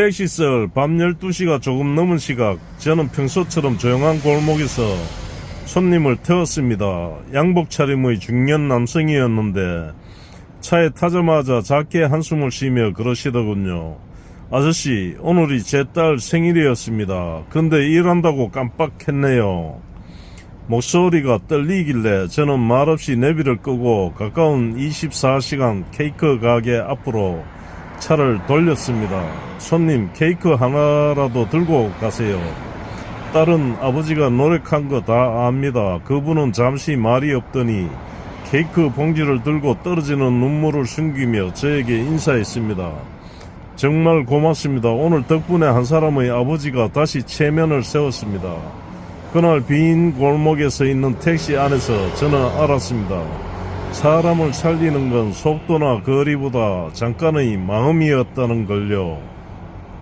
택시설 밤 12시가 조금 넘은 시각 저는 평소처럼 조용한 골목에서 손님을 태웠습니다. 양복 차림의 중년 남성이었는데 차에 타자마자 작게 한숨을 쉬며 그러시더군요. 아저씨 오늘이 제 딸 생일이었습니다. 근데 일한다고 깜빡했네요. 목소리가 떨리길래 저는 말없이 내비를 끄고 가까운 24시간 케이크 가게 앞으로 차를 돌렸습니다. 손님 케이크 하나라도 들고 가세요. 딸은 아버지가 노력한 거 다 압니다. 그분은 잠시 말이 없더니 케이크 봉지를 들고 떨어지는 눈물을 숨기며 저에게 인사했습니다. 정말 고맙습니다. 오늘 덕분에 한 사람의 아버지가 다시 체면을 세웠습니다. 그날 빈 골목에 서 있는 택시 안에서 저는 알았습니다. 사람을 살리는 건 속도나 거리보다 잠깐의 마음이었다는 걸요.